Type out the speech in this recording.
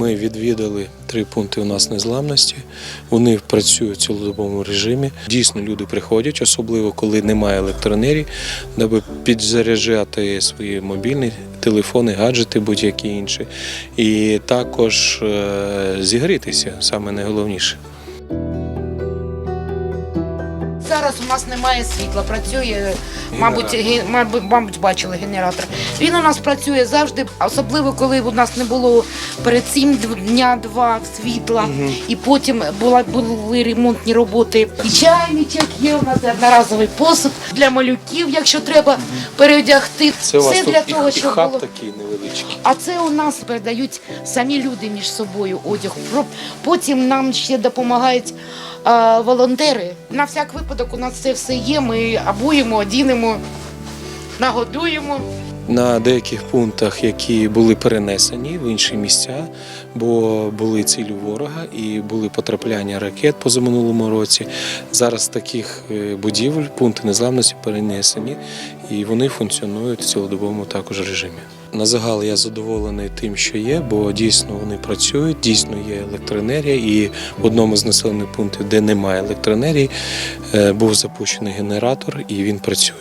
Ми відвідали три пункти у нас незламності. Вони працюють в цілодобовому режимі. Дійсно, люди приходять, особливо коли немає електроенергії, аби підзаряджати свої мобільні телефони, гаджети, будь-які інші. І також е, зігрітися, саме найголовніше. Зараз у нас немає світла, працює, мабуть, ге- мабуть, мабуть, бачили генератор. Він у нас працює завжди, особливо коли у нас не було перед цим дв- дня два світла, і потім була, були ремонтні роботи. І чайничок є у нас одноразовий посуд для малюків, якщо треба переодягти. Це у вас Все тут для і- того, і щоб хаб було. такий невеличкий. А це у нас передають самі люди між собою одяг. Потім нам ще допомагають а, волонтери. На всяк випадок у нас це все є. Ми обуємо, одінемо, нагодуємо. на деяких пунктах, які були перенесені в інші місця, бо були цілі ворога і були потрапляння ракет позаминулому році. Зараз таких е, будівель, пункти незламності перенесені, і вони функціонують в цілодобовому також режимі. На загал я задоволений тим, що є, бо дійсно вони працюють, дійсно є електроенергія, і в одному з населених пунктів, де немає електроенергії, е, був запущений генератор і він працює.